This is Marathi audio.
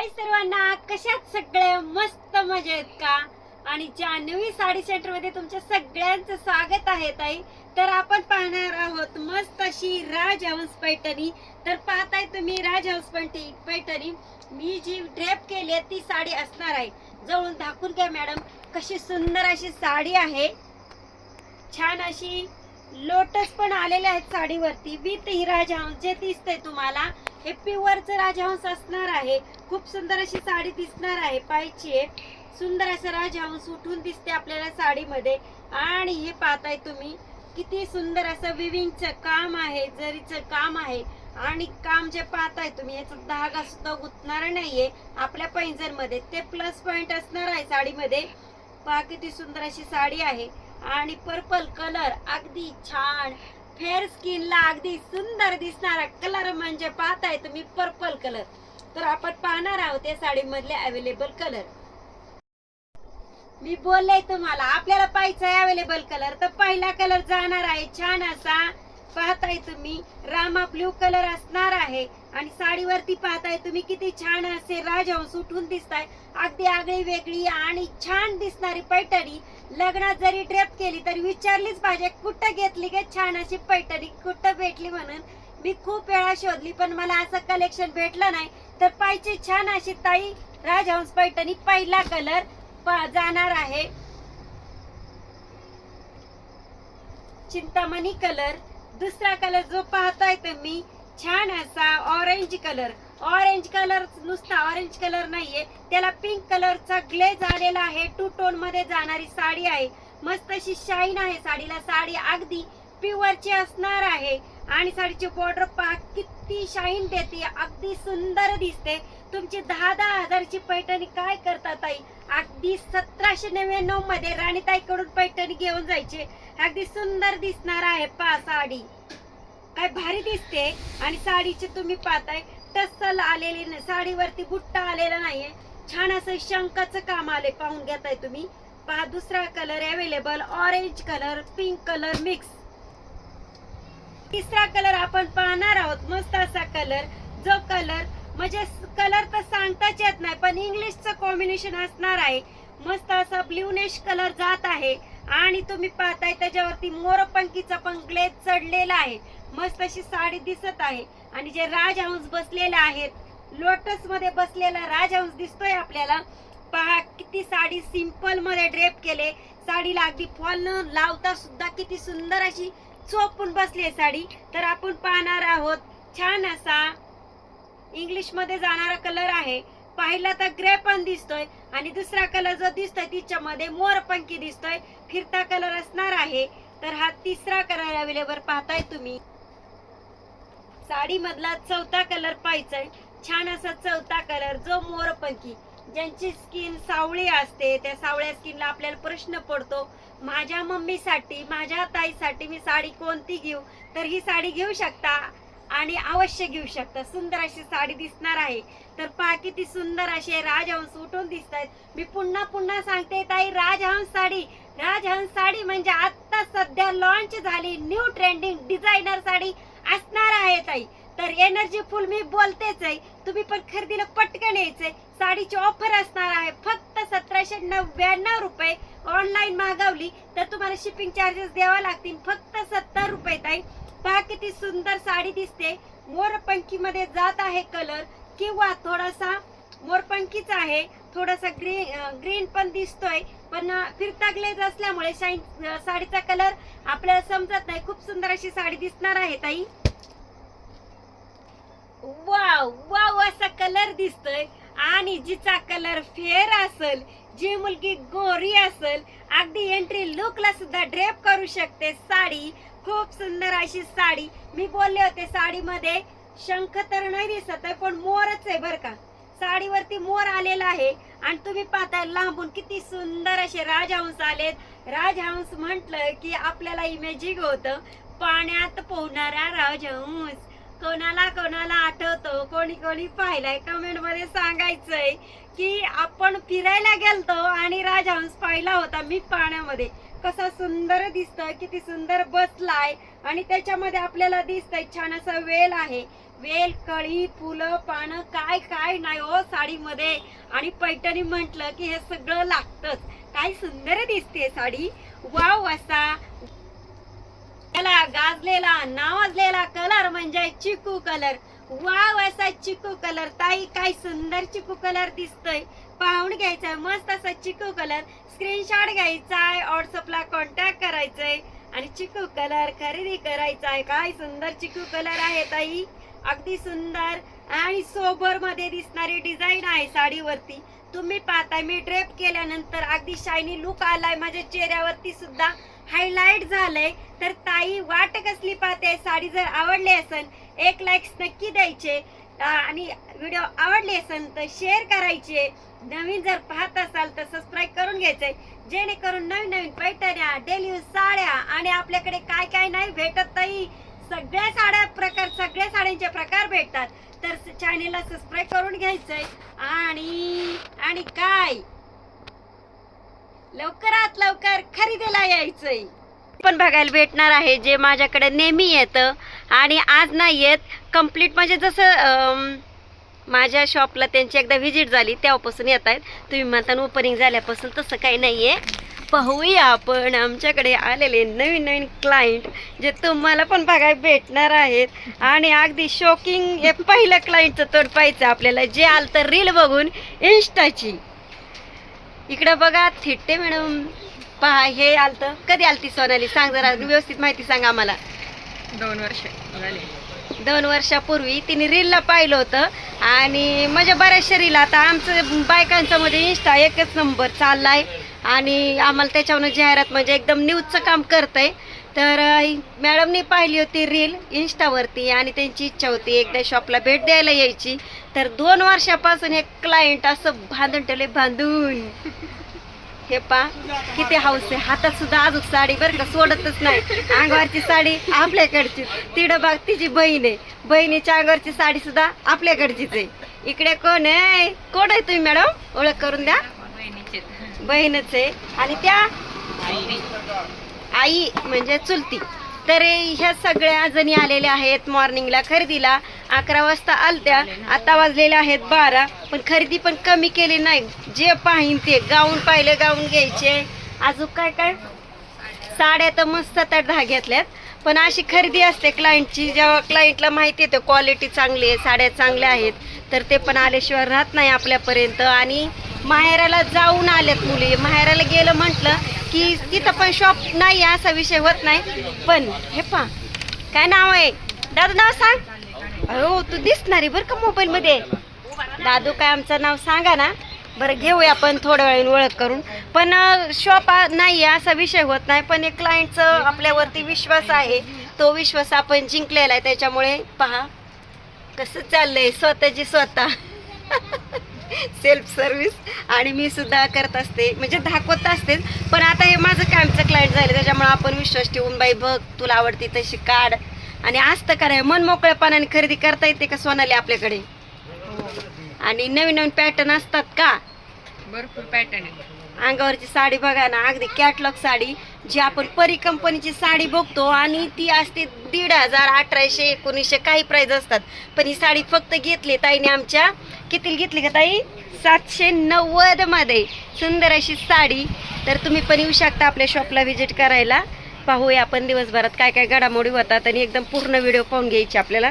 हाय सर्वांना कशात सगळे मस्त मजेत का? आणि जान्हवी साडी सेंटरमध्ये तुमच्या सगळ्यांचं स्वागत आहे ताई तर आपण पाहणार आहोत मस्त अशी राज हाऊस पैठणी. तर पाहताय तुम्ही राजहंस हाऊस पैठणी मी जी ड्रेप केली आहे ती साडी असणार आहे. जवळून दाखवून घ्या मॅडम कशी सुंदर अशी साडी आहे. छान अशी लोटस पण आलेले आहेत साडीवरती. विथ हिराज हाऊस जे दिसतंय तुम्हाला. हे प्युअरचं राजहंस असणार आहे. खूप सुंदर अशी साडी दिसणार आहे. पाहिजे आहे. सुंदर असं राजहंस उठून दिसते आपल्याला साडीमध्ये. आणि हे पाहताय तुम्ही किती सुंदर असं विविंगचं काम आहे जरीचं काम आहे. आणि काम जे पाहताय तुम्ही याचा धागा सुद्धा गुंतणार नाहीये आपल्या पैंजरमध्ये. ते प्लस पॉइंट असणार आहे साडीमध्ये. पहा किती सुंदर अशी साडी आहे. आणि पर्पल कलर अगदी छान. फेअर स्किनला अगदी सुंदर दिसणारा कलर म्हणजे पाहताय तुम्ही पर्पल कलर. तर आपण पाहणार आहोत या साडीमधले अवेलेबल कलर मी बोलले तुम्हाला आपल्याला पाहिजे आहे अवेलेबल कलर तर पहिला कलर जाणार आहे छान असा. पाहताय तुम्ही रामा ब्ल्यू कलर असणार आहे. आणि साडीवरती पाहताय तुम्ही किती छान असे राजहंस उठून दिसताय. अगदी आगळी वेगळी आणि छान दिसणारी पैठणी. लग्नात जरी ड्रेप केली तरी विचारलीच पाहिजे कुठं घेतली गे छान अशी पैठणी? कुठं भेटली म्हणून? मी खूप वेळा शोधली पण मला असं कलेक्शन भेटलं नाही. तर पाहिजे छान अशी ताई राजहंस पैठणी पहिला कलर जाणार आहे. चिंतामणी कलर दुसरा कलर जो पाहताय तुम्ही छान असा ऑरेंज कलर ऑरेंज कलर नुसता ऑरेंज कलर नाहीये. त्याला पिंक कलरचा ग्लेज आलेला आहे. टू टोनमध्ये जाणारी साडी आहे. मस्त अशी शाईन आहे साडीला. साडी अगदी प्युअरची असणार आहे. आणि साडीची बॉर्डर पहा किती शाईन देते. अगदी सुंदर दिसते. तुमची दहा दहा हजारची पैठणी काय करतात ताई? अगदी सतराशे नव्याण्णवमध्ये राणीताईकडून पैठणी घेऊन जायचे. अगदी सुंदर दिसणार आहे पहा साडी. काय भारी दिसते. आणि साडीचे तुम्ही पाहताय टस्सल आलेली नाही साडीवरती बुट्टा आलेला नाहीये. छान असं शंकाचं काम आले पाहून घेताय तुम्ही. पहा दुसरा colour available orange colour pink colour mix तिसरा कलर आपण पाहणार आहोत मस्त असा कलर जो कलर म्हणजे कलर तर सांगताच येत नाही पण इंग्लिशचं कॉम्बिनेशन असणार आहे. मस्त असा ब्ल्यूनेश कलर जात आहे. आणि तुम्ही पाहताय त्याच्यावरती मोरपंखीचा पण ग्लेज चढलेला आहे. मस्त अशी साडी दिसत आहे. आणि जे राजहंस बसलेले आहेत लोटसमध्ये बसलेला राजहंस दिसतोय आपल्याला. पहा किती साडी सिंपलमध्ये ड्रेप केले. साडीला अगदी फॉल न लावता सुद्धा किती सुंदर अशी चोपून बसली आहे साडी. तर आपण पाहणार आहोत छान असा इंग्लिशमध्ये जाणारा कलर आहे. पाहिला तर ग्रे पण दिसतोय आणि दुसरा कलर जो दिसतोय तिच्यामध्ये मोरपंखी दिसतोय. फिरता कलर असणार आहे. तर हा तिसरा कलर अवेलेबल पाहताय तुम्ही. साडी मधला चौथा कलर पाहिजे छान असा चौथा कलर जो मोरपंखी. ज्यांची स्किन सावळी असते त्या सावळ्या स्किनला आपल्याला प्रश्न पडतो माझ्या मम्मीसाठी माझ्या ताईसाठी मी साडी कोणती घेऊ? तर ही साडी घेऊ शकता आणि अवश्य घेऊ शकता. सुंदर अशी साडी दिसणार आहे. तर पहा किती सुंदर असे राजहंस उठून दिसत आहेत मी पुन्हा पुन्हा सांगते ताई राजहंस साडी राजहंस साडी म्हणजे आत्ता सध्या लॉन्च झाली न्यू ट्रेंडिंग डिझायनर साडी. असणार आहे ताई. तर एनर्जी फुल मी बोलतेच आहे. तुम्ही पण खरेदीला पटकन यायचंय. साडीची ऑफर असणार आहे. फक्त सतराशे नव्याण्णव रुपये ऑनलाईन मागवली. तर तुम्हाला शिपिंग चार्जेस द्यावा लागतील. फक्त सत्तर रुपये ताई. पहा किती सुंदर साडी दिसते. मोरपंखी मध्ये जात आहे कलर किंवा थोडासा मोरपंखीचा आहे. थोडासा ग्रीन ग्रीन पण दिसतोय. पण फिरता ग्लेज असल्यामुळे शाईन साडीचा कलर आपल्याला समजत नाही. खूप सुंदर अशी साडी दिसणार आहे ताई. वाव वाव असा कलर दिसतोय. आणि जिचा कलर फेअर असेल जी मुलगी गोरी असेल अगदी एंट्री लुकला सुद्धा ड्रेप करू शकते. साडी खूप सुंदर अशी साडी. मी बोलले होते साडीमध्ये शंख तर नाही दिसत आहे पण मोरच आहे बर का. साडीवरती मोर आलेला आहे. आणि तुम्ही पाहताय लांबून किती सुंदर असे राजहंस आलेत. राजहंस म्हटलं की आपल्याला इमेजिंग होत. पाण्यात पोहणारा राजहंस. कोणाला कोणाला आठवतो? कोणी कोणी पाहिलाय? कमेंटमध्ये सांगायचंय की आपण फिरायला गेलतो आणि राजहंस पाहिला होता मी पाण्यामध्ये. कसा सुंदर दिसतं किती सुंदर बसलाय. आणि त्याच्यामध्ये आपल्याला दिसतंय छान असा वेल आहे. वेल कळी फुलं पानं काय काय नाही हो साडीमध्ये. आणि पैठणी म्हटलं की हे सगळं लागतच. काय सुंदर दिसते साडी. वाव असा. त्याला गाजलेला नावाजलेला कलर म्हणजे चिकू कलर. वाव असा चिकू कलर. ताई काय सुंदर चिकू कलर दिसतोय. पाहून घ्यायचा मस्त असा चिकू कलर. स्क्रीनशॉट घ्यायचा आहे व्हॉट्सअपला कॉन्टॅक्ट करायचंय. आणि चिकू कलर खरेदी करायचा आहे काय सुंदर चिकू कलर आहे ताई. अगदी सुंदर आणि सोबरमध्ये दिसणारी डिझाईन आहे साडीवरती. तुम्ही पाहताय मी ड्रेप केल्यानंतर अगदी शायनी लुक आलाय. माझ्या चेहऱ्यावरती सुद्धा हायलाइट झालंय. तर ताई वाट कसली पाहते साडी जर आवडली असेल एक लाईक्स नक्की द्यायचे. आणि व्हिडिओ आवडले असेल तर शेअर करायचे. नवीन जर पाहत असाल तर सबस्क्राईब करून घ्यायचंय. जेणेकरून नवीन नवीन पैठण्या डेली साड्या आणि आपल्याकडे काय काय नाही भेटत ताई. सगळ्या साड्या प्रकार सगळ्या साड्यांचे प्रकार भेटतात. तर चॅनेलला सबस्क्राईब करून घ्यायचंय. आणि आणि काय? लवकरात लवकर खरेदीला यायचंय. पण बघायला भेटणार आहे जे माझ्याकडे नेहमी येतं. आणि आज नाही येत. कंप्लीट म्हणजे जसं माझ्या शॉपला त्यांची एकदा व्हिजिट झाली तेव्हापासून येत आहेत तुम्ही म्हणता ओपनिंग झाल्यापासून तसं काही नाही आहे पाहूया आपण. आमच्याकडे आलेले नवीन नवीन क्लायंट जे तुम्हाला पण बघायला भेटणार आहेत. आणि अगदी शॉकिंग हे पहिलं क्लायंटचं तोड पाहायचं आपल्याला. जे आलं तर रील बघून इन्स्टाची इकडं बघा थिट्टे मॅडम पहा हे आलतं कधी आलती सोनाली? सांग जरा व्यवस्थित माहिती सांग आम्हाला. दोन वर्ष झाले. दोन वर्षापूर्वी तिने रीलला पाहिलं होतं. आणि म्हणजे बऱ्याचशा रील आता आमचं बायकांचं म्हणजे इंस्टा एकच नंबर चाललाय. आणि आम्हाला त्याच्यावरून जाहिरात म्हणजे एकदम न्यूजचं काम करतंय. तर मॅडमनी पाहिली होती रील इन्स्टावरती आणि त्यांची इच्छा होती एकदा शॉपला भेट द्यायला यायची. तर दोन वर्षापासून हे क्लायंट असं बांधून ठेवले बांधून हे पा किती हाऊस आहे. हातात सुद्धा अजून साडी बरं का सोडतच नाही. अंगावरची साडी आपल्याकडची. तिडं बघ तिची बहीण आहे. बहिणीच्या अंगावरची साडी सुद्धा आपल्याकडचीच आहे. इकडे कोण आहे? कोण आहे तुम्ही मॅडम? ओळख करून द्या. बहिणीचे आहे. आणि त्या आई. म्हणजे चुलती. तर ह्या सगळ्या जणी आलेल्या आहेत मॉर्निंगला खरेदीला. अकरा वाजता आलत्या. आता वाजलेल्या आहेत बारा. पण खरेदी पण कमी केली नाही. जे पाहिन ते गाऊन पाहिले गाऊन घ्यायचे. अजून काय काय? साड्या तर मस्त दहा घेतल्यात. पण अशी खरेदी असते क्लायंटची जेव्हा क्लायंटला माहिती येतं क्वालिटी चांगली आहे साड्या चांगल्या आहेत तर ते पण आल्याशिवाय राहत नाही आपल्यापर्यंत. आणि माहेराला जाऊन आल्यात मुली. माहेराला गेलं म्हटलं की तिथं पण शॉप नाही आहे असा विषय होत नाही. पण हे पा काय नाव आहे? दादू नाव सांग. हो तू दिसणार आहे बरं का मोबाईलमध्ये दादू काय आमचं नाव सांगा ना. बरं घेऊया आपण थोड्या वेळाने ओळख करून. पण शॉप नाही आहे असा विषय होत नाही. पण एक क्लायंटचं आपल्यावरती विश्वास आहे. तो विश्वास आपण जिंकलेला आहे. त्याच्यामुळे पहा कसं चाललंय स्वतःची स्वतः. सेल्फ सर्व्हिस आणि मी सुद्धा करत असते. म्हणजे दाखवत असते. पण आता हे माझं कॅम्पचं क्लायंट झालं. त्याच्यामुळे आपण विश्वास ठेवून बाई बघ तुला आवडती तशी काढ. आणि असतं कराय मन मोकळेपणाने खरेदी करता येते का सोनाली आपल्याकडे? आणि नवीन नवीन पॅटर्न असतात का? भरपूर पॅटर्न आहे अंगावरची साडी बघा ना अगदी कॅटलॉग साडी. जी आपण परी कंपनीची साडी बघतो आणि ती असते दीड हजार अठराशे एकोणीसशे काही प्राइस असतात. पण ही साडी फक्त घेतली ताईने आमच्या किती घेतली का ताई? सातशे नव्वदमध्ये. सुंदर अशी साडी. तर तुम्ही पण येऊ शकता आपल्या शॉपला व्हिजिट करायला. पाहूया आपण दिवसभरात काय काय घडामोडी होतात आणि एकदम पूर्ण व्हिडिओ पाहून घ्यायची आपल्याला.